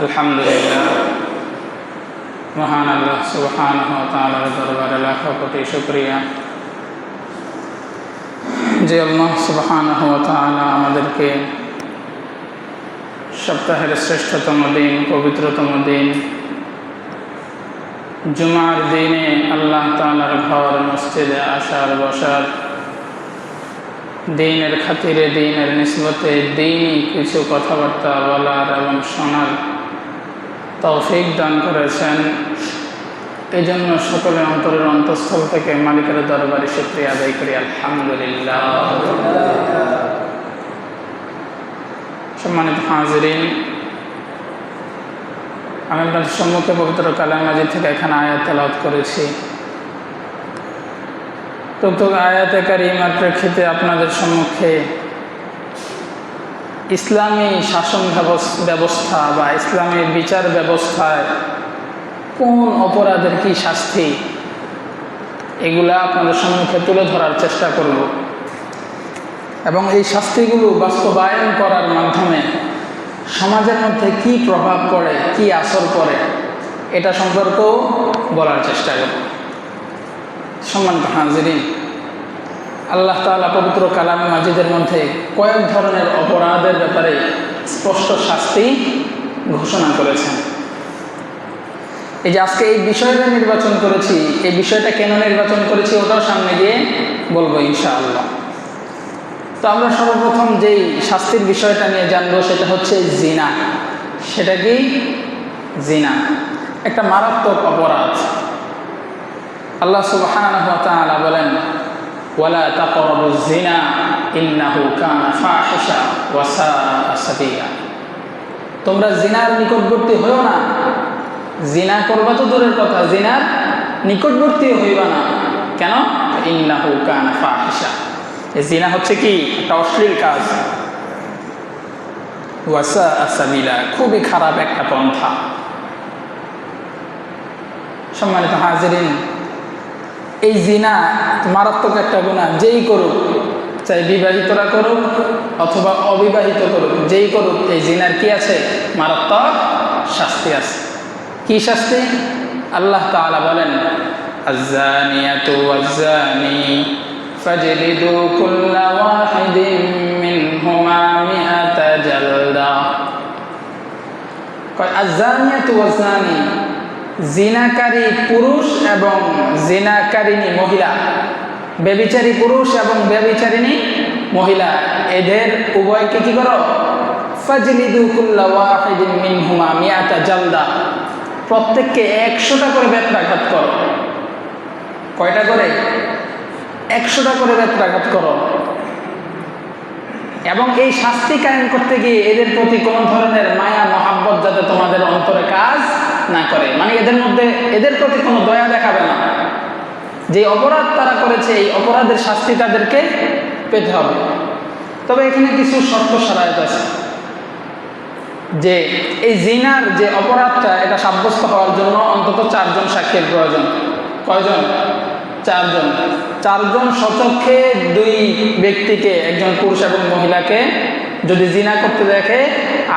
আলহামদুলিল্লাহ। মহান আল্লাহ সুবহান তালার দরবারে লাখ কোটি শুক্রিয়া। যে আল্লাহ সুবহান আমাদেরকে সপ্তাহের শ্রেষ্ঠতম দিন, পবিত্রতম দিন, জুমার দিনে আল্লাহ তালার ঘর, মসজিদে আসার, বসার, দিনের খাতিরে, দিনের নিসবতে, দিনই কিছু কথাবার্তা বলার এবং শোনার তৌফিক দান করেছেন। এই জন্য সকলের অন্তরের অন্তঃস্থল থেকে মালিকের দরবারে শুক্রিয়া আদায় করি, আলহামদুলিল্লাহ। সম্মানিত হাজরিন, আমি আপনাদের সম্মুখে পবিত্র কালাম মাজিদ থেকে এখানে আয়াত তেলাওয়াত করেছি। টুকটুক আয়াতে কারিমার প্রেক্ষিতে আপনাদের সম্মুখে ইসলামী শাসন ব্যবস্থা বা ইসলামী বিচার ব্যবস্থায় কোন অপরাধের কি শাস্তি? এগুলা আপনাদের সম্মুখে তুলে ধরার চেষ্টা করব। এবং এই শাস্তিগুলো বাস্তবায়ন করার মাধ্যমে সমাজের মধ্যে কি প্রভাব পড়ে, কি আসর পড়ে, এটা সম্পর্কেও বলার চেষ্টা করব। সম্মানিত হাজিরিন আল্লাহ তালা পবিত্র কালাম মাজিদের মধ্যে কয়েক ধরনের অপরাধের ব্যাপারে স্পষ্ট শাস্তি ঘোষণা করেছেন। এই যে আজকে এই বিষয়টা নির্বাচন করেছি, এই বিষয়টা কেন নির্বাচন করেছি ওটাও সামনে গিয়ে বলব ইনশাআল্লাহ। তো আমরা সর্বপ্রথম যেই শাস্তির বিষয়টা নিয়ে জানব সেটা হচ্ছে জিনা। সেটা কি? জিনা। একটা মারাত্মক অপরাধ। আল্লাহ সুবাহ বলেন ওয়ালা তাকরাবু জিনা ইন্নাহু কানা ফাহিশা সাআ সাবিলা। তোমরা জিনার নিকটবর্তী হইও না। জিনা করবা তো দূরের কথা জিনার নিকটবর্তী হইবা না। কেন? ইন্নাহু কানা ফাহিশা। এই জিনা হচ্ছে কি? একটা অশ্লীল কাজ। ওয়াসা আসাবিলা খুবই খারাপ একটা পন্থা। সম্মানিত হাজিরিন এই জিনা মারাত্মক একটা গুণা যেই করুক, চাই বিবাহিতরা করুক অথবা অবিবাহিত করুক, যেই করুক, এই জিনার কি আছে? মারাত্মক শাস্তি আছে। কি শাস্তি? আল্লাহ তাআলা বলেন, আজ্জানিয়াতু ওয়াজ্জানি ফাজলিদু জালদা। কয় ওয়াজ্জানি জিনাকারী পুরুষ এবং জিনাকারিনী মহিলা। বেবিচারী পুরুষ এবং বেবিচারিণী মহিলা। এদের উভয়কে কি করো? জালদা। প্রত্যেককে একশোটা করে বেত্রাঘাত করো। কয়টা করে? একশোটা করে বেত্রাঘাত করো। এবং এই শাস্তি কায়েম করতে গিয়ে এদের প্রতি কোনো ধরনের মায়া, মহাব্বত যাতে তোমাদের অন্তরে কাজ না করে। মানে এদের মধ্যে, এদের প্রতি কোনো দয়া দেখাবে না। যে অপরাধ তারা করেছে, এই অপরাধের শাস্তি তাদেরকে পেতে হবে। তবে এখানে কিছু শর্ত সারায়ত আছে। যে এই জিনার যে অপরাধটা, এটা সাব্যস্ত হওয়ার জন্য অন্তত চারজন সাক্ষীর প্রয়োজন। কয়জন? চারজন। চারজন শতক্ষে দুই ব্যক্তিকে, একজন পুরুষ এবং মহিলাকে যদি জিনা করতে দেখে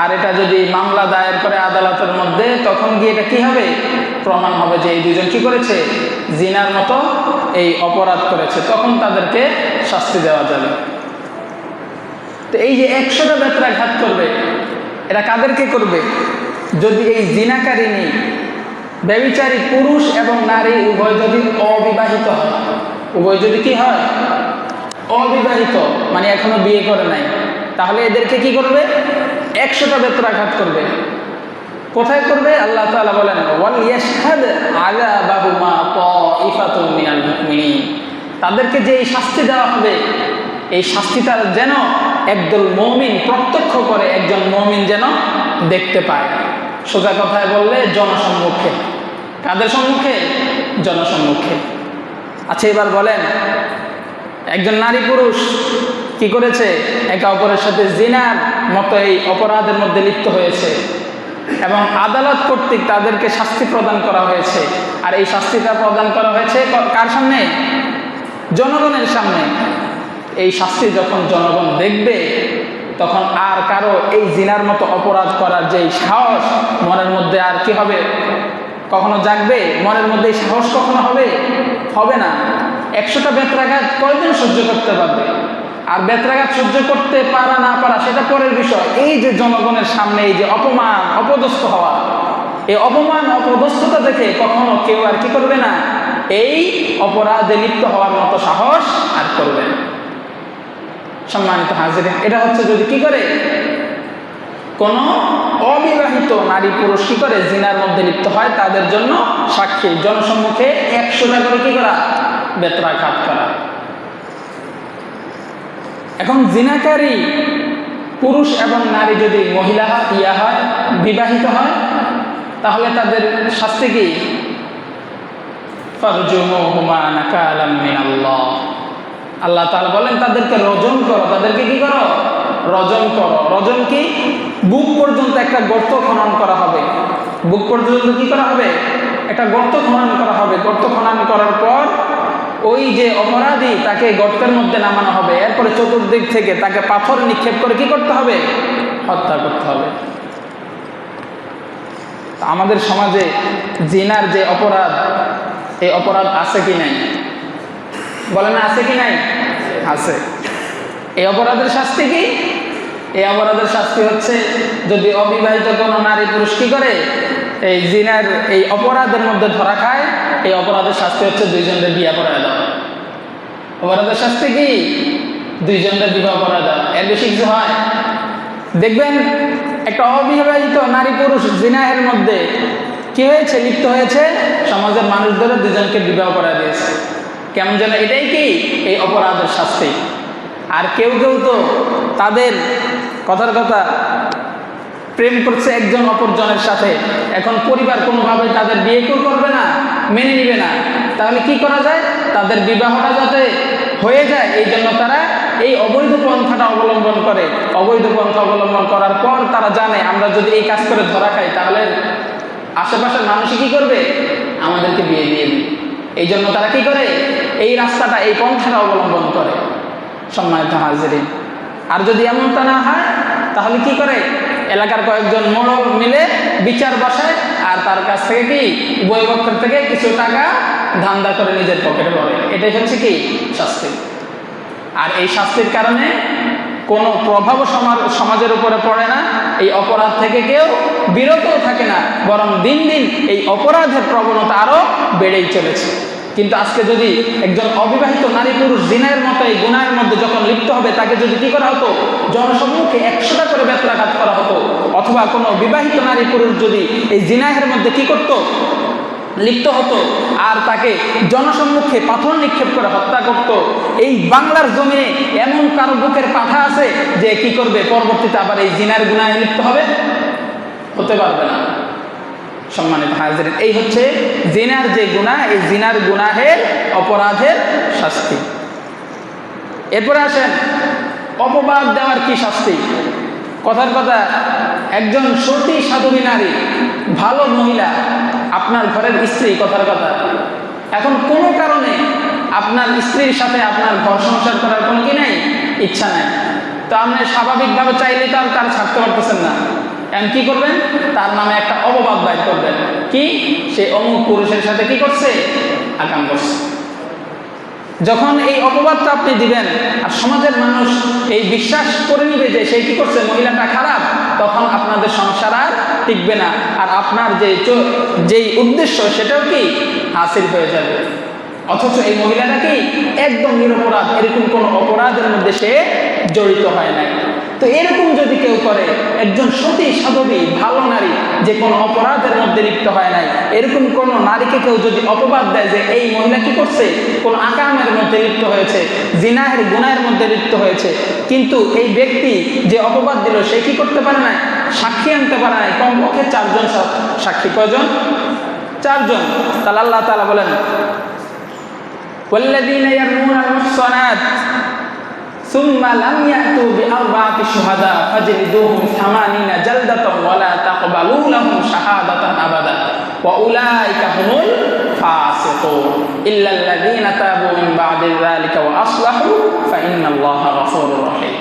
আর এটা যদি মামলা দায়ের করে আদালতের মধ্যে, তখন গিয়ে এটা কি হবে? প্রমাণ হবে যে এই দুজন কি করেছে? জিনার মতো এই অপরাধ করেছে। তখন তাদেরকে শাস্তি দেওয়া যাবে। তো এই যে একশোটা বেত্রাঘাত করবে এরা কাদেরকে করবে? যদি এই জিনাকারিনী ব্যবিচারী পুরুষ এবং নারী উভয় যদি অবিবাহিত হয়, উভয় যদি কি হয়? অবিবাহিত মানে এখনও বিয়ে করে নাই, তাহলে এদেরকে কি করবে? একশোটা বেত্রাঘাত করবে। কোথায় করবে? আল্লাহ তাআলা বলেন তাদেরকে যে এই শাস্তি দেওয়া হবে, এই শাস্তিটা যেন একদল মমিন প্রত্যক্ষ করে, একজন মমিন যেন দেখতে পায়। সোজা কথায় বললে, জনসম্মুখে। কাদের সম্মুখে? জনসম্মুখে। আচ্ছা এবার বলেন, একজন নারী পুরুষ কি করেছে? একে অপরের সাথে জিনার মতো এই অপরাধের মধ্যে লিপ্ত হয়েছে। এবং আদালত কর্তৃক তাদেরকে শাস্তি প্রদান করা হয়েছে। আর এই শাস্তিটা প্রদান করা হয়েছে কার সামনে? জনগণের সামনে। এই শাস্তি যখন জনগণ দেখবে, তখন আর কারও এই জিনার মতো অপরাধ করার যে সাহস মনের মধ্যে আর কি হবে? কখনো জাগবে? মনের মধ্যে সাহস কখনো হবে? হবে না। একশোটা বেত্রাঘাত কয়দিন সহ্য করতে পারবে? আর বেত্রাঘাত সহ্য করতে পারা না পারা, সেটা পরের বিষয়। এই যে জনগণের সামনে এই যে অপমান, অপদস্থ হওয়া, এই অপমান, অপদস্থতা দেখে কখনো কেউ আর কি করবে না? এই অপরাধে লিপ্ত হওয়ার মতো সাহস আর করবে না। সম্মানিত হাজির এটা হচ্ছে যদি কি করে? কোন অবিবাহিত নারী পুরুষ কি করে জিনার মধ্যে লিপ্ত হয়? তাদের জন্য সাক্ষী। জনসম্মুখে একশোটা করে কি করা, বেত্রাঘাত করা। এখন জিনাকারী পুরুষ এবং নারী যদি মহিলা, ইয়া হয়, বিবাহিত হয়, তাহলে তাদের শাস্তি কি? আল্লাহ তাআলা বলেন, তাদেরকে রজন করো। তাদেরকে কি করো? রজন করো। রজন কি? বুক পর্যন্ত একটা গর্ত খনন করা হবে। বুক পর্যন্ত কি করা হবে? একটা গর্ত খনন করা হবে। গর্ত খনন করার পর ওই যে অপরাধী তাকে গর্তের মধ্যে নামানো হবে, এরপরে চতুর্দিক থেকে তাকে পাথর নিক্ষেপ করে কি করতে হবে? হত্যা করতে হবে। আমাদের সমাজে জিনার যে অপরাধ, এই অপরাধ আছে কি নাই? বলেন, আছে কি নাই? আছে। এই অপরাধের শাস্তি কি? এই অপরাধের শাস্তি হচ্ছে যদি অবিবাহিত কোনো নারী পুরুষ কি করে? এই জিনার এই অপরাধের মধ্যে ধরা খায় এই অপরাধের শাস্তি হচ্ছে দুইজনের বিয়া করা দাও অপরাধের শাস্তি কি? দুইজনের বিবাহ করা দাও এর বেশি কিছু হয়? দেখবেন, একটা অবিবাহিত নারী পুরুষ জিনাহের মধ্যে কি হয়েছে? লিপ্ত হয়েছে? সমাজের মানুষ ধরে দুজনকে বিবাহ করা দিয়েছে। কেমন যেন এটাই কি? এই অপরাধের শাস্তি। আর কেউ কেউ তো তাদের কথার কথা প্রেম করছে একজন অপরজনের সাথে। এখন পরিবার কোনোভাবে তাদের বিয়ে কেউ করবে না। মেনে নিবে না। তাহলে কি করা যায়? তাদের বিবাহটা যাতে হয়ে যায়, এই জন্য তারা এই অবৈধ পন্থাটা অবলম্বন করে। অবৈধ পন্থা অবলম্বন করার পর তারা জানে, আমরা যদি এই কাজ করে ধরা খাই, তাহলে আশেপাশের মানুষই কি করবে? আমাদেরকে বিয়ে দিয়ে দিবে। এই জন্য তারা কি করে? এই রাস্তাটা, এই পন্থাটা অবলম্বন করে। সম্মানিত হাজিরিন, আর যদি এমনটা না হয়, তাহলে কি করে? এলাকার কয়েকজন মোড়ল মিলে বিচার বসায় আর তার কাছ থেকে কি উভয় পক্ষের থেকে কিছু টাকা ধান্দা করে নিজের পকেটে পড়ে এটাই হচ্ছে কি শাস্তি। আর এই শাস্তির কারণে কোনো প্রভাব সমাজের উপরে পড়ে না, এই অপরাধ থেকে কেউ বিরতও থাকে না, বরং দিন দিন এই অপরাধের প্রবণতা আরও বেড়েই চলেছে। কিন্তু আজকে যদি একজন অবিবাহিত নারী পুরুষ দিনের মতো এই গুণায়ের মধ্যে যখন লিপ্ত হবে, তাকে যদি কি করা হতো? জনসম্মুখে একশোটা করে বেত্রাঘাত করা হতো। অথবা কোনো বিবাহিত নারী পুরুষ যদি এই জিনাহের মধ্যে কি করত? লিপ্ত হতো আর তাকে জনসম্মুখে পাথর নিক্ষেপ করে হত্যা করত। এই বাংলার জমিনে এমন কারও বুকের পাঠা আছে যে কি করবে? পরবর্তীতে আবার এই জিনার গুণায় লিপ্ত হবে? হতে পারবে না। সম্মানিত হাজির এই হচ্ছে জিনার যে গুণা এই জিনার গুনাহের অপরাধের শাস্তি। এরপরে আসেন, অপবাদ দেওয়ার কি শাস্তি? কথার কথা, একজন সতী সাধবী নারী, ভালো মহিলা, আপনার ঘরের স্ত্রী, কথার কথা। এখন কোনো কারণে আপনার স্ত্রীর সাথে আপনার ঘর সংসার করার কোনো কি নেই? ইচ্ছা নাই। তো আপনি স্বাভাবিকভাবে চাইলে তো আর তার ছাড়তে পারতেছেন না। এখন কি করবেন? তার নামে একটা অববাদ বাইর করবেন। কি? সে অমুক পুরুষের সাথে কি করছে? আকাম করছে। যখন এই অপবাদটা আপনি দিবেন, আর সমাজের মানুষ এই বিশ্বাস করে নিবে যে সে কি করছে, মহিলাটা খারাপ, তখন আপনাদের সংসার আর টিকবে না। আর আপনার যে যেই উদ্দেশ্য, সেটাও কি? হাসিল হয়ে যাবে। অথচ এই মহিলাটা কি? একদম নিরপরাধ। এরকম কোনো অপরাধের মধ্যে সে জড়িত হয় নাই। তো এরকম যদি কেউ করে একজন সতী সাধবী ভালো নারী যে কোনো অপরাধের মধ্যে লিপ্ত হয় নাই এরকম কোন নারীকে কেউ যদি অপবাদ দেয় যে এই মহিলা কি করছে কোন আকামের মধ্যে লিপ্ত হয়েছে জিনাহের গুনাহের মধ্যে লিপ্ত হয়েছে কিন্তু এই ব্যক্তি যে অপবাদ দিল সে কি করতে পারে না সাক্ষী আনতে পারে নাই কমপক্ষে চারজন সাক্ষী কয়জন চারজন তাহলে আল্লাহ তালা বলেন والذين يرمون المحصنات ثم لم يأتوا بأربعة شهداء فاجلدوهم ثمانين جلدة ولا تقبلوا لهم شهادة أبدا وأولئك هم الفاسقون إلا الذين تابوا من بعد ذلك وأصلحوا فإن الله غفور رحيم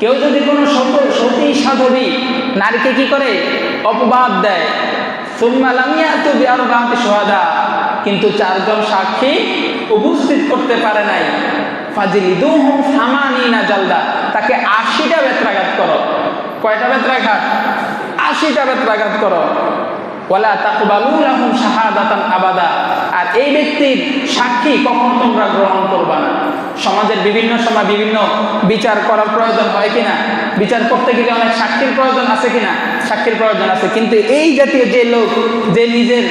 কেউ যদি কোনো সত- সতী সাধবী নারীকে কি করে অপবাদ দেয় সুম্মালামিয়া তো বিয়ার বাহাতে সোহাদা কিন্তু চারজন সাক্ষী উপস্থিত করতে পারে নাই ফাজিলি দুহুম সামানি না জালদা। তাকে আশিটা বেত্রাঘাত করো। কয়টা বেত্রাঘাত? আশিটা বেত্রাঘাত করো। ওয়ালা তাকবালু লাহুম শাহাদাতান আবাদা। আর এই ব্যক্তির সাক্ষী কখন তোমরা গ্রহণ করবা না। সমাজের বিভিন্ন সময় বিভিন্ন বিচার করার প্রয়োজন হয় কিনা? বিচার করতে গেলে অনেক সাক্ষীর প্রয়োজন আছে কিনা? সাক্ষীর প্রয়োজন আছে। কিন্তু এই জাতীয় যে লোক, যে নিজের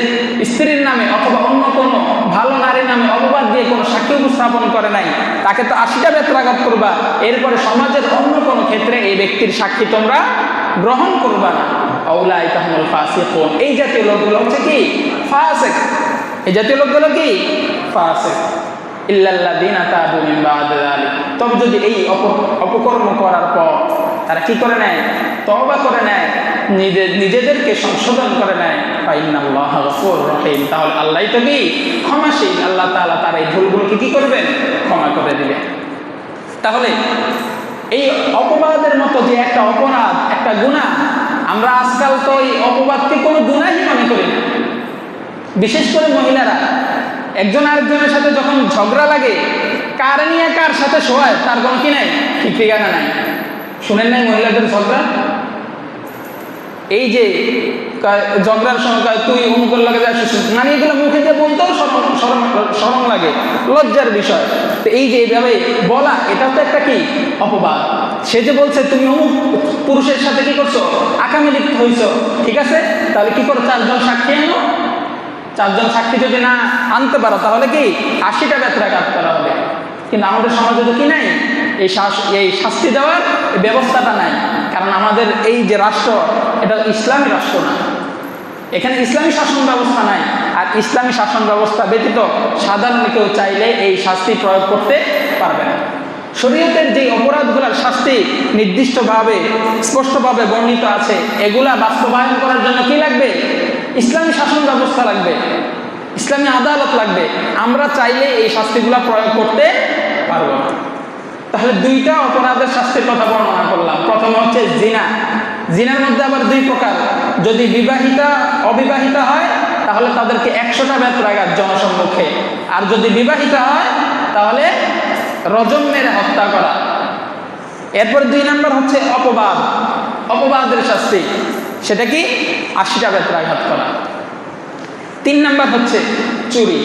স্ত্রীর নামে অথবা অন্য কোনো ভালো নারীর নামে অপবাদ দিয়ে কোনো সাক্ষী উপস্থাপন করে নাই, তাকে তো আশিটা বেত্রাঘাত করবা। এরপরে সমাজের অন্য কোনো ক্ষেত্রে এই ব্যক্তির সাক্ষী তোমরা গ্রহণ করবা না। আউলাই তাহমুল ফাসিকুন। এই জাতীয় লোকগুলো হচ্ছে কি? ফাসিক। এই জাতীয় লোকগুলো কি? ফাসিক। তাবু তবে যদি এই অপ- অপকর্ম করার পর তারা কি করে নেয়? তওবা করে নেয়। নিজের নিজেদেরকে সংশোধন করে নেয়। তাহলে আল্লাহই তো কি? ক্ষমাশীল। আল্লাহ তাআলা তার এই ভুলগুলোকে কি করবেন? ক্ষমা করে দিবেন। তাহলে এই অপবাদের মতো যে একটা অপরাধ, একটা গুনাহ, আমরা আজকাল তো এই অপবাদকে কোনো গুনাহই মনে করি না। বিশেষ করে মহিলারা। একজন আরেকজনের সাথে যখন ঝগড়া লাগে, কার নিয়ে কার সাথে শোয়ায় তার কোনো কি নাই? ঠিক ঠিকানা নাই। শুনেন নাই মহিলাদের ঝগড়া? এই যে ঝগড়ার সময় তুই অমুকের লাগে যাচ্ছিস মানে এগুলো মুখে দিয়ে বলতেও সরম লাগে। লজ্জার বিষয়। তো এই যে এইভাবে বলা এটা তো একটা কি? অপবাদ। সে যে বলছে, তুমি অমুক পুরুষের সাথে কি করছ? আকামে লিপ্ত হইছো। ঠিক আছে? তাহলে কি করো? চারজন সাক্ষী আনো। চারজন সাক্ষী যদি না আনতে পারো, তাহলে কি আশিটা বেত্রাঘাত করা হবে? কিন্তু আমাদের সমাজে তো কি নাই? এই এই শাস্তি দেওয়ার ব্যবস্থাটা নাই। কারণ আমাদের এই যে রাষ্ট্র, এটা ইসলামী রাষ্ট্র না। এখানে ইসলামী শাসন ব্যবস্থা নাই। আর ইসলামী শাসন ব্যবস্থা ব্যতীত সাধারণ কেউ চাইলে এই শাস্তি প্রয়োগ করতে পারবে না। শরীয়তের যে অপরাধগুলোর শাস্তি নির্দিষ্টভাবে, স্পষ্টভাবে বর্ণিত আছে, এগুলা বাস্তবায়ন করার জন্য কি লাগবে? ইসলামী শাসন ব্যবস্থা লাগবে, ইসলামী আদালত লাগবে। আমরা চাইলে এই শাস্তিগুলা প্রয়োগ করতে পারব না। তাহলে দুইটা অপরাধের শাস্তির কথা বর্ণনা করলাম। প্রথম হচ্ছে জিনা। জিনার মধ্যে আবার দুই প্রকার। যদি বিবাহিতা, অবিবাহিতা হয়, তাহলে তাদেরকে একশোটা বেত্রাঘাত জনসম্মুখে। আর যদি বিবাহিতা হয়, তাহলে রজম মেরে হত্যা করা। এরপর দুই নাম্বার হচ্ছে অপবাদ। অপবাদের শাস্তি। সেটা কি? আশিটা বেত্রাঘাত করা। তিন নাম্বার হচ্ছে চুরি।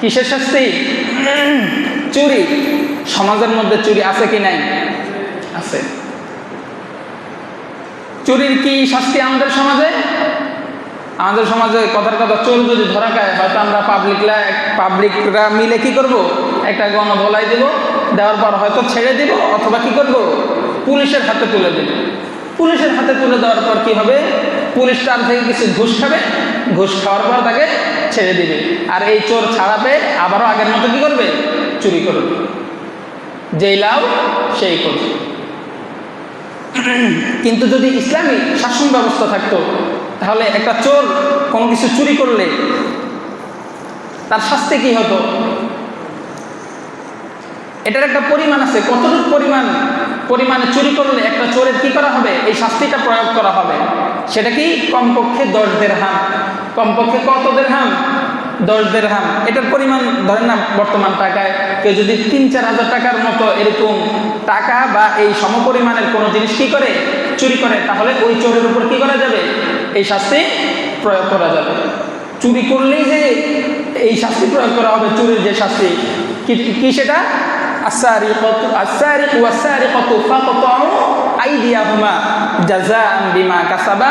কিসের শাস্তি? চুরি। সমাজের মধ্যে চুরি আছে কি নাই? আছে। চুরির কি শাস্তি আমাদের সমাজে? আমাদের সমাজে কথার কথা চোর যদি ধরা খায়, হয়তো আমরা পাবলিকরা পাবলিকরা মিলে কি করব? একটা গণ বলাই দেব, দেওয়ার পর হয়তো ছেড়ে দিব, অথবা কি করব? পুলিশের হাতে তুলে দেব। পুলিশের হাতে তুলে দেওয়ার পর কি হবে? পুলিশ তার থেকে কিছু ঘুষ খাবে, ঘুষ খাওয়ার পর তাকে ছেড়ে দিবে। আর এই চোর ছাড়া পেয়ে আবারও আগের মতো কি করবে? চুরি করবে। যেই লাভ, সেই করবে। কিন্তু যদি ইসলামী শাসন ব্যবস্থা থাকতো, তাহলে একটা চোর কোনো কিছু চুরি করলে তার শাস্তি কি হতো? এটার একটা পরিমাণ আছে। কতটুকু পরিমাণ, পরিমাণে চুরি করলে একটা চোরের কি করা হবে? এই শাস্তিটা প্রয়োগ করা হবে। সেটা কি? কমপক্ষে দশ দেড়হাম। কমপক্ষে কত দেড়হাম? দশ দেড়হাম। এটার পরিমাণ ধরেন না বর্তমান টাকায়। কেউ যদি তিন, চার হাজার টাকার মতো এরকম টাকা বা এই সমপরিমাণের কোনো জিনিস কী করে? চুরি করে। তাহলে ওই চোরের উপর কী করা যাবে? এই শাস্তি প্রয়োগ করা যাবে। চুরি করলেই যে এই শাস্তি প্রয়োগ করা হবে, চুরির যে শাস্তি। কি সেটা? আসারি কত আসারি কত আইদিয়াহুমা জাজাআন বিমা কাসাবা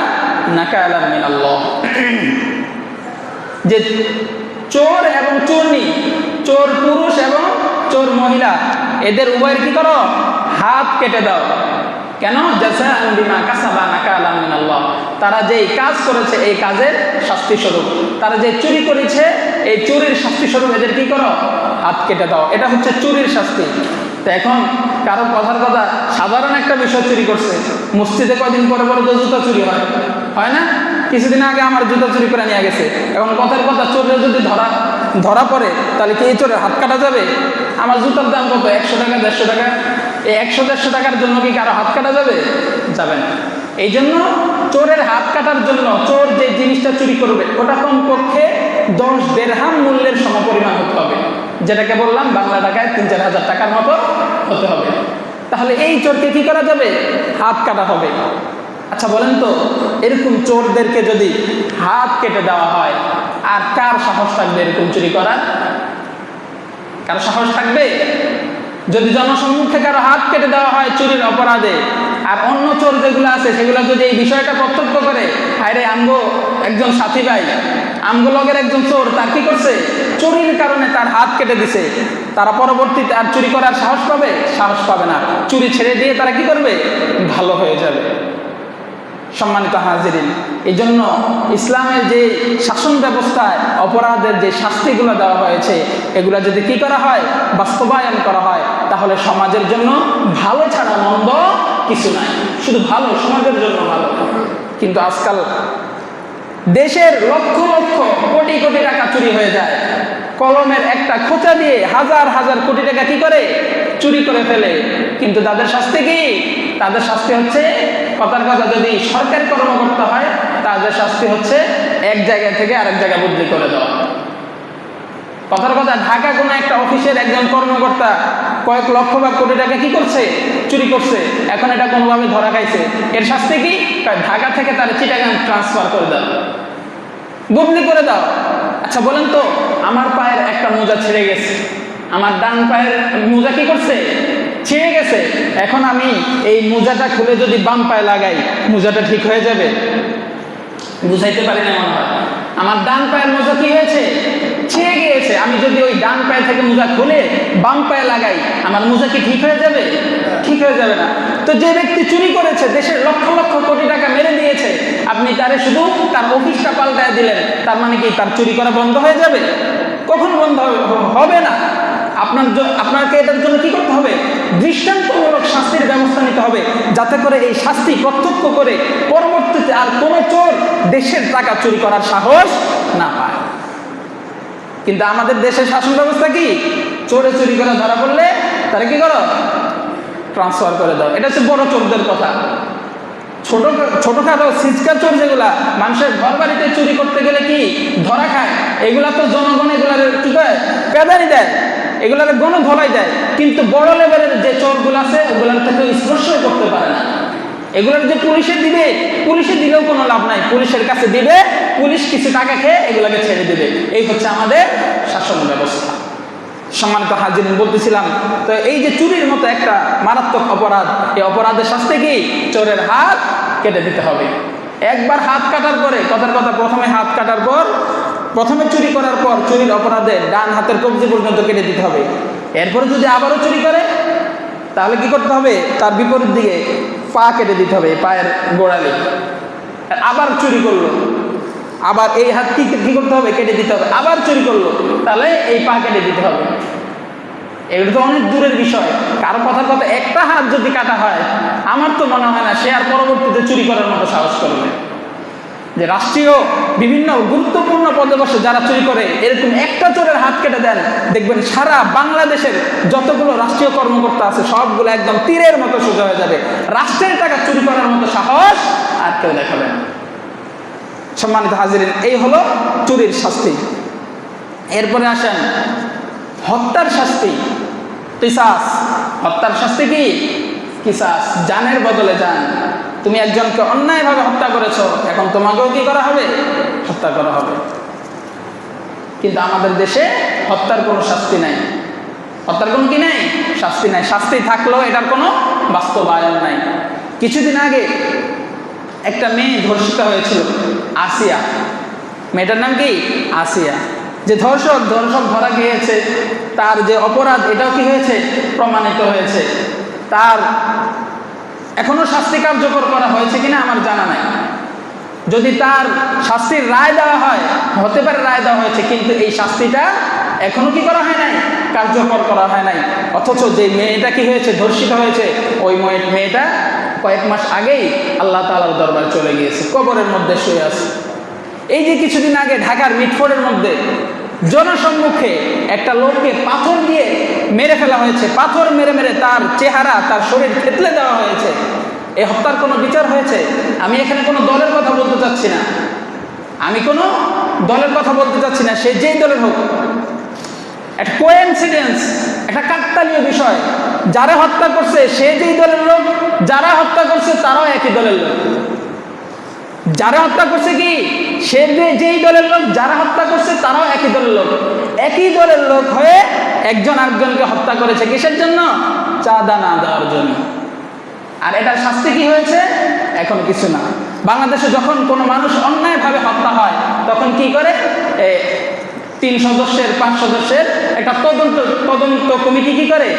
নাকালাম মিনাল্লাহ যে চোর এবং চোরনি চোর পুরুষ এবং চোর মহিলা, এদের উভয়ের কি করো? হাত কেটে দাও। কেন? জাজাআন বিমা কাসাবা নাকালাম মিনাল্লাহ। তারা যে কাজ করেছে, এই কাজের শাস্তি স্বরূপ তারা যে চুরি করেছে, এই চুরির শাস্তি স্বরূপ এদের কি করো? হাত কেটে দাও। এটা হচ্ছে চুরির শাস্তি। তো এখন কারও কথার কথা সাধারণ একটা বিষয় চুরি করছে। মসজিদে কয়দিন পরে পরে তো জুতা চুরি হয়। হয় না? কিছুদিন আগে আমার জুতা চুরি করে নিয়ে গেছে। এখন কথার কথা চোরের যদি ধরা ধরা পড়ে, তাহলে কি এই চোরের হাত কাটা যাবে? আমার জুতার দাম কত? একশো টাকা, দেড়শো টাকা? এই একশো, দেড়শো টাকার জন্য কি কারও হাত কাটা যাবে? যাবে না। এই জন্য চোরের হাত কাটার জন্য চোর যে জিনিসটা চুরি করবে, ওটা কমপক্ষে দশ দেড়হাম মূল্যের সমপরিমাণ হতে হবে। যেটাকে বললাম, বাংলা টাকায় তিন চার হাজার টাকার মতো হতে হবে। তাহলে এই চোরকে কি করা যাবে? হাত কাটা হবে। আচ্ছা বলেন তো, এরকম চোরদেরকে যদি হাত কেটে দেওয়া হয়, আর কার সাহস থাকবে এরকম চুরি করার? কারও সাহস থাকবে? যদি জনসম্মুখে কারও হাত কেটে দেওয়া হয় চুরির অপরাধে, আর অন্য চোর যেগুলো আছে, সেগুলো যদি এই বিষয়টা প্রত্যক্ষ করে, হায়রে আমগো একজন সাথী ভাই আমগো লগের একজন চোর, তার কি করছে? চুরির কারণে তার হাত কেটে দিছে। তারা পরবর্তীতে আর চুরি করার সাহস পাবে? সাহস পাবে না। চুরি ছেড়ে দিয়ে তারা কি করবে? ভালো হয়ে যাবে। সম্মানিত হাজিরিন এই জন্য ইসলামের যে শাসন ব্যবস্থায় অপরাধের যে শাস্তিগুলো দেওয়া হয়েছে, এগুলো যদি কি করা হয়? বাস্তবায়ন করা হয়, তাহলে সমাজের জন্য ভালো ছাড়া মন্দ কিছু নাই। শুধু ভালো, সমাজের জন্য ভালো। কিন্তু আজকাল দেশের লক্ষ লক্ষ কোটি কোটি টাকা চুরি হয়ে যায়। কলমের একটা খোঁচা দিয়ে হাজার হাজার কোটি টাকা কি করে? চুরি করে ফেলে। কিন্তু তাদের শাস্তি কি? তাদের শাস্তি হচ্ছে, কথার কথা যদি সরকারি কর্মকর্তা হয়, তাদের শাস্তি হচ্ছে এক জায়গা থেকে আরেক জায়গায় বদলি করে দেওয়া। কথার কথা, ঢাকা কোনো একটা অফিসের একজন কর্মকর্তা কয়েক লক্ষ বা কোটি টাকা কি করছে? চুরি করছে। এখন এটা কোনোভাবে ধরা খাইছে। এর শাস্তি কি? ঢাকা থেকে তার চিটাগাং ট্রান্সফার করে দাও বদলি করে দাও। আচ্ছা বলেন তো, আমার পায়ের একটা মোজা ছিঁড়ে গেছে। আমার ডান পায়ের মোজা কি করছে? ছিঁড়ে গেছে। এখন আমি এই মোজাটা খুলে যদি বাম পায়ে লাগাই, মোজাটা ঠিক হয়ে যাবে? বুঝাইতে পারি না মনে হয়। আমার ডান পায়ের মোজা কি হয়েছে? ছিঁড়ে গিয়েছে। আমি যদি ওই ডান পায়ে থেকে মোজা খুলে বাম পায়ে লাগাই, আমার মোজা কি ঠিক হয়ে যাবে? ঠিক হয়ে যাবে না। তো যে ব্যক্তি চুরি করেছে, দেশের লক্ষ লক্ষ কোটি টাকা মেরে দিয়েছে, আপনি তারে শুধু তার অফিসটা পাল্টায় দিলেন। তার মানে কি তার চুরি করা বন্ধ হয়ে যাবে? কখন বন্ধ হবে না। আপনার আপনাকে এটার জন্য কি করতে হবে? দৃষ্টান্তমূলক শাস্তির ব্যবস্থা নিতে হবে, যাতে করে এই শাস্তি প্রত্যক্ষ করে পরবর্তীতে আর কোনো চোর দেশের টাকা চুরি করার সাহস না পায়। কিন্তু আমাদের দেশের শাসন ব্যবস্থা কি? চোরে চুরি করে ধরা পড়লে তারা কি করো? ট্রান্সফার করে দাও। এটা হচ্ছে বড় চোরদের কথা। ছোট ছোটখাটো সিচকা চোর যেগুলা, মানুষের ঘর বাড়িতে চুরি করতে গেলে কি ধরা খায়? এগুলা তো জনগণ এগুলার কি করে পেদানি দেয়। এগুলার গণ ধলাই দেয়। কিন্তু বড় লেভেলের যে চোরগুলো আছে, ওগুলার থেকে স্পর্শই করতে পারে না। এগুলোর যে পুলিশে দিবে, পুলিশে দিলেও কোনো লাভ নাই। পুলিশের কাছে দিবে, পুলিশ কিছু টাকা খেয়ে এগুলোকে ছেড়ে দিবে। এই হচ্ছে আমাদের শাসন ব্যবস্থা। সম্মানিত হাজির বলতেছিলাম, তো এই যে চুরির মতো একটা মারাত্মক অপরাধ, এই অপরাধের শাস্তি কি? চোরের হাত কেটে দিতে হবে। একবার হাত কাটার পরে, কথার কথা প্রথমে হাত কাটার পর প্রথমে চুরি করার পর চুরির অপরাধে ডান হাতের কবজি পর্যন্ত কেটে দিতে হবে। এরপরে যদি আবারও চুরি করে, তাহলে কি করতে হবে? তার বিপরীত দিকে পা কেটে দিতে হবে, পায়ের গোড়ালি। আবার চুরি করল। আবার এই হাত কি কি করতে হবে? কেটে দিতে হবে। আবার চুরি করল। তাহলে এই পা কেটে দিতে হবে। এগুলো তো অনেক দূরের বিষয়। কারও কথার কথা, একটা হাত যদি কাটা হয়, আমার তো মনে হয় না সে আর পরবর্তীতে চুরি করার মতো সাহস করবে। যে রাষ্ট্রীয় বিভিন্ন গুরুত্বপূর্ণ পদে বসে যারা চুরি করে, এরকম একটা চোরের হাত কেটে দেন, দেখবেন সারা বাংলাদেশের যতগুলো রাষ্ট্রীয় কর্মকর্তা আছে, সবগুলো একদম তীরের মতো সোজা হয়ে যাবে। রাষ্ট্রের টাকা চুরি করার মতো সাহস আর কেউ দেখাবেন সম্মানিত হাজিরিন, এই হলো চুরির শাস্তি। এরপরে আসেন, হত্যার শাস্তি, কিসাস। হত্যার শাস্তি কি? কিসাস জানের বদলে জান তুমি একজনকে অন্যায়ভাবে হত্যা করেছ, এখন তোমাকেও কি করা হবে? হত্যা করা হবে। কিন্তু আমাদের দেশে হত্যার কোনো শাস্তি নাই। হত্যার কোনো কি নাই? শাস্তি নাই। শাস্তি থাকলেও এটার কোনো বাস্তবায়ন নাই। কিছুদিন আগে একটা মেয়ে ধর্ষিত হয়েছিল, আসিয়া। মেয়েটার নাম কি? আসিয়া। যে ধর্ষক ধর্ষক ধরা গিয়েছে তার যে অপরাধ, এটাও কি হয়েছে? প্রমাণিত হয়েছে। তার এখনও শাস্তি কার্যকর করা হয়েছে কিনা আমার জানা নাই। যদি তার শাস্তির রায় দেওয়া হয়, হতে পারে রায় দেওয়া হয়েছে, কিন্তু এই শাস্তিটা এখনও কি করা হয় নাই, কার্যকর করা হয় নাই। অথচ যে মেয়েটা কি হয়েছে, ধর্ষিত হয়েছে, ওই মেয়ে- মেয়েটা কয়েক মাস আগেই আল্লাহ তালার দরবার চলে গিয়েছে, কবরের মধ্যে শুয়ে আছে। এই যে কিছুদিন আগে ঢাকার মিটফোর্ডের মধ্যে জনসম্মুখে একটা লোককে পাথর দিয়ে মেরে ফেলা হয়েছে। পাথর মেরে মেরে তার চেহারা, তার শরীর থেতলে দেওয়া হয়েছে। এই হত্যার কোনো বিচার হয়েছে? আমি এখানে কোনো দলের কথা বলতে চাচ্ছি না। আমি কোনো দলের কথা বলতে চাচ্ছি না, সে যেই দলের হোক। একটা কোয়েন্সিডেন্স একটা কাকতালীয় বিষয়। যারা হত্যা করছে, সে যেই দলের লোক, যারা হত্যা করছে, তারাও একই দলের লোক। যারা হত্যা করছে কি? সে যেই দলের লোক, যারা হত্যা করছে, তারাও একই দলের লোক। একই দলের লোক হয়ে একজন আরেকজনকে হত্যা করেছে কিসের জন্য? চাঁদা না দেওয়ার জন্য। আর এটার শাস্তি কি হয়েছে? এখন কিছু না। বাংলাদেশে যখন কোনো মানুষ অন্যায়ভাবে হত্যা হয়, তখন কি করে? তিন সদস্যের, পাঁচ সদস্যের একটা তদন্ত তদন্ত কমিটি কি করে?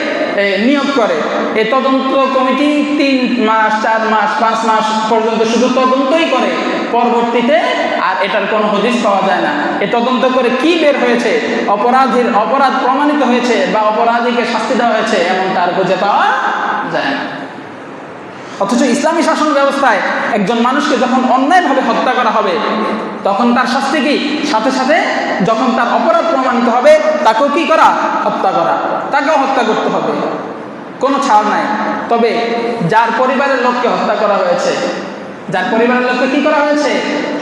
নিয়োগ করে। এই তদন্ত কমিটি তিন মাস, চার মাস, পাঁচ মাস পর্যন্ত শুধু তদন্তই করে। পরবর্তীতে আর এটার কোনো হদিস পাওয়া যায় না। এ তদন্ত করে কি বের হয়েছে? অপরাধীর, অপরাধ প্রমাণিত হয়েছে বা অপরাধীকে শাস্তি দেওয়া হয়েছে এমন তার খুঁজে পাওয়া যায় না। অথচ ইসলামী শাসন ব্যবস্থায় একজন মানুষকে যখন অন্যায়ভাবে হত্যা করা হবে, তখন তার শাস্তি কি? সাথে সাথে যখন তার অপরাধ প্রমাণিত হবে, তাকেও কি করা? হত্যা করা। তাকেও হত্যা করতে হবে। কোনো ছাড় নাই। তবে যার পরিবারের লোককে হত্যা করা হয়েছে, যার পরিবারের লোককে কি করা হয়েছে?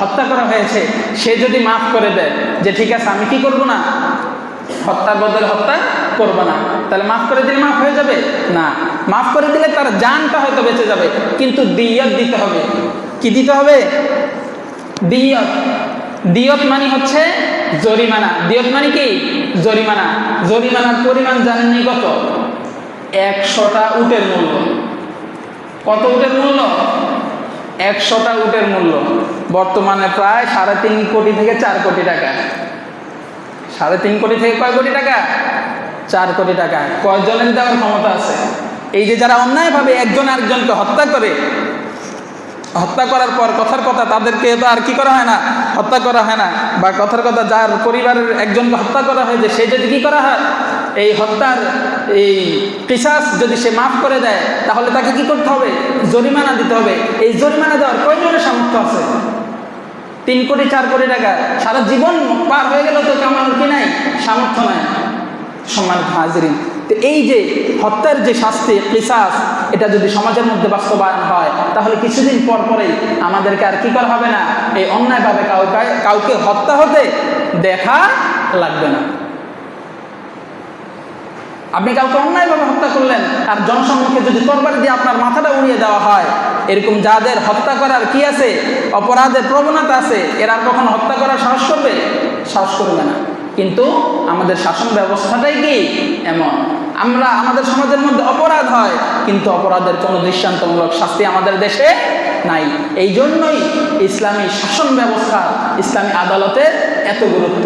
হত্যা করা হয়েছে। সে যদি মাফ করে দেয়, যে ঠিক আছে, আমি কি করব না? হত্যার বদলে হত্যা করব না। তাহলে মাফ করে দিলে মাফ হয়ে যাবে? না। মাফ করে দিলে তার জানটা হয়তো বেঁচে যাবে। কিন্তু দিয়ত দিতে হবে। কি দিতে হবে? দিয়ত। দিয়ত মানে হচ্ছে জরিমানা। দিয়ত মানে কি? জরিমানা। জরিমানার পরিমাণ জানেননি কত? একশোটা উটের মূল্য। কত উটের মূল্য? একশোটা উটের মূল্য। বর্তমানে প্রায় সাড়ে তিন কোটি থেকে চার কোটি টাকা। সাড়ে তিন কোটি থেকে কয় কোটি টাকা? চার কোটি টাকা। কয়জনের দেওয়ার ক্ষমতা আছে? এই যে যারা অন্যায়ভাবে একজন আরেকজনকে হত্যা করে, হত্যা করার পর কথার কথা তাদেরকে তো আর কি করা হয় না? হত্যা করা হয় না। বা কথার কথা যার পরিবারের একজনকে হত্যা করা হয়েছে সে যদি কি করা হয়? এই হত্যার এই কিসাস যদি সে মাফ করে দেয়, তাহলে তাকে কি করতে হবে? জরিমানা দিতে হবে। এই জরিমানা দেওয়ার কয়জনের সামর্থ্য আছে? তিন কোটি, চার কোটি টাকা। সারা জীবন পার হয়ে গেল তো কামানোর কি নাই? সামর্থ্য নাই। সম্মানিত হাজিরিন। তো এই যে হত্যার যে শাস্তি, কিসাস, এটা যদি সমাজের মধ্যে বাস্তবায়ন হয়, তাহলে কিছুদিন পর পরেই আমাদেরকে আর কি করা হবে না? এই অন্যায়ভাবে কাউকে কাউকে হত্যা হতে দেখা লাগবে না। আপনি কাউকে অন্যায়ভাবে হত্যা করলেন, আর জনসম্মুখে যদি তরবারি দিয়ে আপনার মাথাটা উড়িয়ে দেওয়া হয়, এরকম যাদের হত্যা করার কি আছে, অপরাধের প্রবণতা আছে, এরা কখনো হত্যা করার সাহস করবে? সাহস করবে না। কিন্তু আমাদের শাসন ব্যবস্থাটাই কি? এমন। আমরা আমাদের সমাজের মধ্যে অপরাধ হয়, কিন্তু অপরাধের কোনো দৃষ্টান্তমূলক শাস্তি আমাদের দেশে নাই। এই জন্যই ইসলামী শাসন ব্যবস্থা, ইসলামী আদালতের এত গুরুত্ব।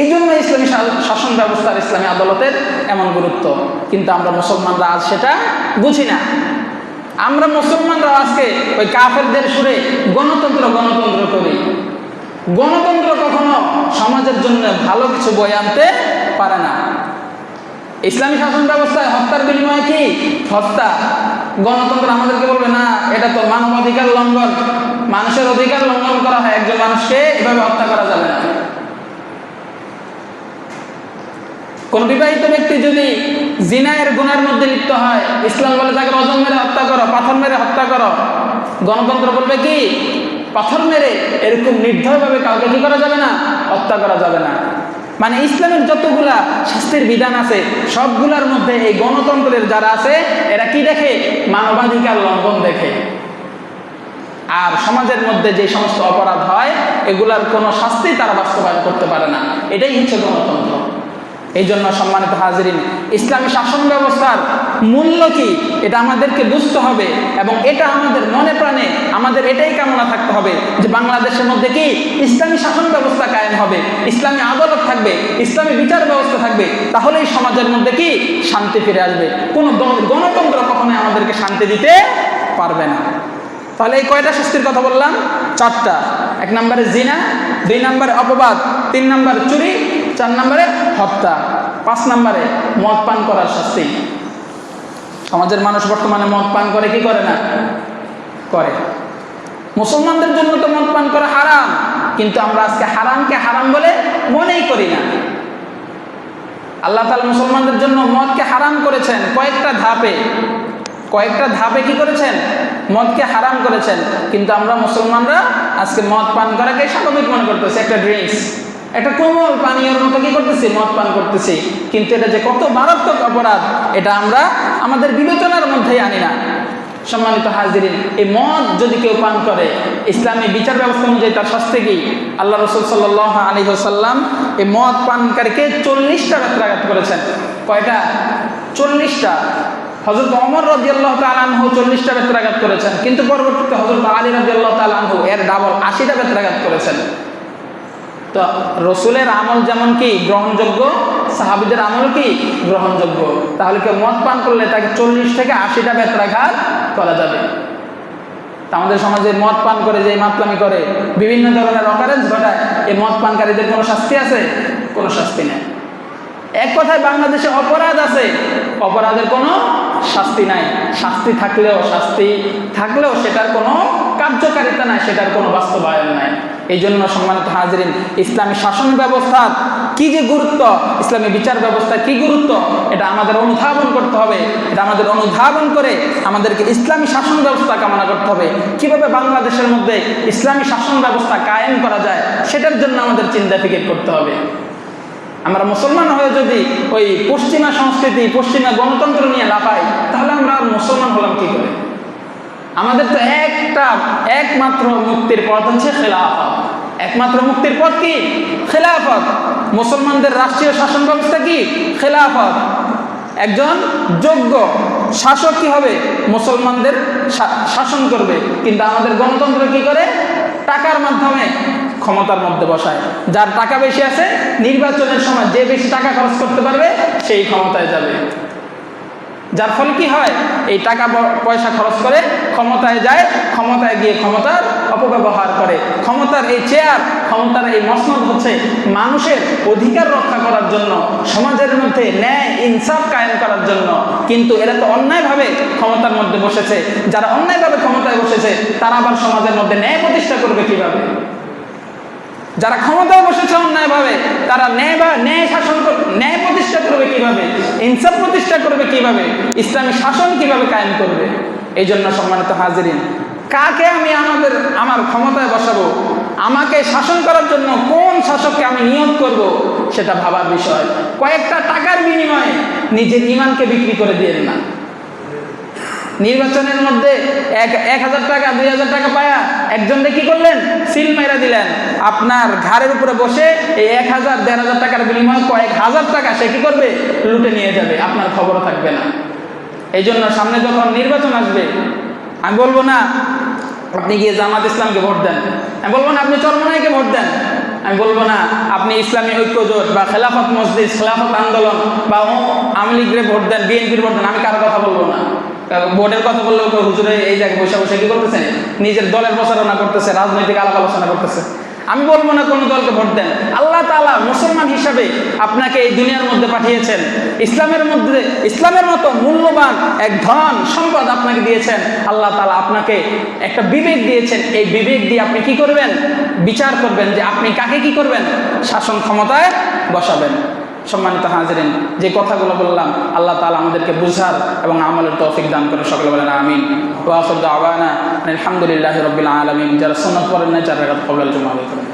এই জন্য ইসলামী শাসন ব্যবস্থার ইসলামী আদালতের এমন গুরুত্ব। কিন্তু আমরা মুসলমানরা আজ সেটা বুঝি না। আমরা মুসলমানরা আজকে ওই কাফেরদের সুরে গণতন্ত্র গণতন্ত্র করি। গণতন্ত্র কখনো সমাজের জন্য ভালো কিছু বয়ে আনতে পারে না। ইসলামী শাসন ব্যবস্থায় হত্যার বিনিময়ে কি হত্যা? গণতন্ত্র আমাদেরকে বলবে, না, এটা তো মানবাধিকার লঙ্ঘন। মানুষের অধিকার লঙ্ঘন করা হয়, একজন মানুষকে এভাবে হত্যা করা যাবে না। কোন বিবাহিত ব্যক্তি যদি জিনায়ের গুণের মধ্যে লিপ্ত হয়, ইসলাম বলে তাকে রজন মেরে হত্যা করো, পাথর মেরে হত্যা করো, গণতন্ত্র বলবে কি পাথর মেরে এরকম নির্দয়ভাবে কাউকে কি করা যাবে না? হত্যা করা যাবে না। মানে ইসলামের যতগুলা শাস্তির বিধান আছে, সবগুলার মধ্যে এই গণতন্ত্রের যারা আছে, এরা কি দেখে? মানবাধিকার লঙ্ঘন দেখে। আর সমাজের মধ্যে যে সমস্ত অপরাধ হয়, এগুলার কোনো শাস্তি তারা বাস্তবায়ন করতে পারে না। এটাই হচ্ছে গণতন্ত্র। এই জন্য সম্মানিত হাজরিন, ইসলামী শাসন ব্যবস্থার মূল্য কি? এটা আমাদেরকে বুঝতে হবে এবং এটা আমাদের মনে প্রাণে, আমাদের এটাই কামনা থাকতে হবে যে বাংলাদেশের মধ্যে কি ইসলামী শাসন ব্যবস্থা কায়েম হবে, ইসলামী আদালত থাকবে, ইসলামী বিচার ব্যবস্থা থাকবে, তাহলেই সমাজের মধ্যে কি শান্তি ফিরে আসবে। কোনো গণতন্ত্র কখনোই আমাদেরকে শান্তি দিতে পারবে না। তাহলে এই কয়টা শাস্তির কথা বললাম? চারটা। এক নম্বরে জিনা, দুই নম্বরে অপবাদ, তিন নম্বরে চুরি চার নম্বরে হত্যা, পাঁচ নম্বরে মদ পান করার শাস্তি। সমাজের মানুষ বর্তমানে মদ পান করে, কি করে না? করে। মুসলমানদের জন্য তো মদ পান করা হারাম, কিন্তু আমরা আজকে হারামকে হারাম বলে মনেই করি না। আল্লাহ তালা মুসলমানদের জন্য মদকে হারাম করেছেন কয়েকটা ধাপে। কয়েকটা ধাপে কি করেছেন? মদকে হারাম করেছেন। কিন্তু আমরা মুসলমানরা আজকে মদ পান করাকে স্বাভাবিক মনে করতেছি, একটা ড্রিঙ্কস একটা কোমল পানীয়র মতো কি করতেছি? মদ পান করতেছি। কিন্তু এটা যে কত মারাত্মক অপরাধ, এটা আমরা আমাদের বিবেচনার মধ্যেই আনি না। সম্মানিত হাজিরিন, এই মদ যদি কেউ পান করে, ইসলামী বিচার ব্যবস্থা অনুযায়ী তার শাস্তি কি? আল্লাহ রসুল সাল্লাহ আলী সাল্লাম এই মদ পানকারীকে চল্লিশটা বেত্রাঘাত করেছেন। কয়টা? চল্লিশটা। হজরত অমর রাজিয়াল্লাহ তালানহু চল্লিশটা বেত্রাঘাত করেছেন। কিন্তু পরবর্তীতে হজরত আলী রাজিয়াল্লাহ তালানহু এর ডাবল আশিটা বেত্রাঘাত করেছেন। তো রসুলের আমল যেমন কি? গ্রহণযোগ্য? সাহাবিদের আমল কি? গ্রহণযোগ্য। তাহলে কেউ মদ পান করলে তাকে চল্লিশ থেকে আশিটা বেত্রাঘাত করা যাবে। আমাদের সমাজে মদ পান করে যে মাতলামি করে, বিভিন্ন ধরনের অকারেন্স ঘটায়, এই মদ পানকারীদের কোনো শাস্তি আছে? কোনো শাস্তি নেই। এক কথায় বাংলাদেশে অপরাধ আছে, অপরাধের কোনো শাস্তি নাই। শাস্তি থাকলেও শাস্তি, থাকলেও সেটার কোনো কার্যকারিতা নাই, সেটার কোনো বাস্তবায়ন নাই। এই জন্য সম্মানিত হাজরিন, ইসলামী শাসন ব্যবস্থার কি যে গুরুত্ব, ইসলামী বিচার ব্যবস্থার কি গুরুত্ব, এটা আমাদের অনুধাবন করতে হবে। এটা আমাদের অনুধাবন করে আমাদেরকে ইসলামী শাসন ব্যবস্থা কামনা করতে হবে। কীভাবে বাংলাদেশের মধ্যে ইসলামী শাসন ব্যবস্থা কায়েম করা যায়, সেটার জন্য আমাদের চিন্তা ফিকির করতে হবে। আমরা মুসলমান হয়ে যদি ওই পশ্চিমা সংস্কৃতি, পশ্চিমা গণতন্ত্র নিয়ে লাফাই তাহলে আমরা মুসলমান হলাম কি করে? আমাদের তো একটা, একমাত্র মুক্তির পথ হচ্ছে খেলাফত। একমাত্র মুক্তির পথ কি? খেলাফত। মুসলমানদের রাষ্ট্রীয় শাসন ব্যবস্থা কি? খেলাফত। একজন যোগ্য শাসক কি হবে? মুসলমানদের শাসন করবে। কিন্তু আমাদের গণতন্ত্র কি করে? টাকার মাধ্যমে ক্ষমতার মধ্যে বসায়। যার টাকা বেশি আছে, নির্বাচনের সময় যে বেশি টাকা খরচ করতে পারবে, সেই ক্ষমতায় যাবে। যার ফলে কি হয়? এই টাকা পয়সা খরচ করে ক্ষমতায় যায়, ক্ষমতায় গিয়ে ক্ষমতার অপব্যবহার করে। ক্ষমতার এই চেয়ার ক্ষমতার এই মসনদ হচ্ছে মানুষের অধিকার রক্ষা করার জন্য, সমাজের মধ্যে ন্যায়, ইনসাফ কায়েম করার জন্য। কিন্তু এরা তো অন্যায়ভাবে ক্ষমতার মধ্যে বসেছে। যারা অন্যায়ভাবে ক্ষমতায় বসেছে, তারা আবার সমাজের মধ্যে ন্যায় প্রতিষ্ঠা করবে কীভাবে? যারা ক্ষমতায় বসেছে অন্যায়ভাবে, তারা ন্যায় বা, ন্যায় শাসন ন্যায় প্রতিষ্ঠা করবে কীভাবে? ইনসাফ প্রতিষ্ঠা করবে কীভাবে? ইসলামী শাসন কীভাবে কায়েম করবে? এই জন্য সম্মানিত হাজিরিন, কাকে আমি আমাদের, আমার ক্ষমতায় বসাবো? আমাকে শাসন করার জন্য কোন শাসককে আমি নিয়োগ করব? সেটা ভাবার বিষয়। কয়েকটা টাকার বিনিময়ে নিজের ইমানকে বিক্রি করে দিয়ে না নির্বাচনের মধ্যে এক এক হাজার টাকা, দুই হাজার টাকা পায়া একজনকে কি করলেন? সিল মেরা দিলেন। আপনার ঘাড়ের উপরে বসে এই এক হাজার, দেড় হাজার টাকার বিনিময়ে কয়েক হাজার টাকা সে কি করবে? লুটে নিয়ে যাবে। আপনার খবরও থাকবে না। এই জন্য সামনে যখন নির্বাচন আসবে, আমি বলব না, আপনি গিয়ে জামাত ইসলামকে ভোট দেন। আমি বলব না, আপনি চরমনাইকে ভোট দেন। আমি বলব না, আপনি ইসলামী ঐক্যজোট বা খেলাফত মসজিদ, খেলাফত আন্দোলন বা আওয়ামী লীগের ভোট দেন, বিএনপির ভোট দেন, আমি কারও কথা বলব না। ভোটের কথা বললেও কেউ হুজুরে এই জায়গায় বসে বসে কি করতেছে? নিজের দলের প্রচারণা করতেছে, রাজনৈতিক আলাপ আলোচনা করতেছে। আমি বলব না কোনো দলকে ভোট দেন। আল্লাহ তালা মুসলমান হিসাবে আপনাকে এই দুনিয়ার মধ্যে পাঠিয়েছেন। ইসলামের মধ্যে, ইসলামের মতো মূল্যবান এক ধন সম্পদ আপনাকে দিয়েছেন। আল্লাহ তালা আপনাকে একটা বিবেক দিয়েছেন। এই বিবেক দিয়ে আপনি কি করবেন? বিচার করবেন যে আপনি কাকে কি করবেন? শাসন ক্ষমতায় বসাবেন। সম্মানিত হাজরেন, যে কথাগুলো বললাম, আল্লাহ তালা আমাদেরকে বুঝার এবং আমলের তৌফিক দান করে সকলে বলেন আমিন। ওয়াসুদ্দ আওয়ানা আলহামদুলিল্লাহ রবিল আলমিন। যারা সন্ন্যত করেন না যারা কবল জমা করেন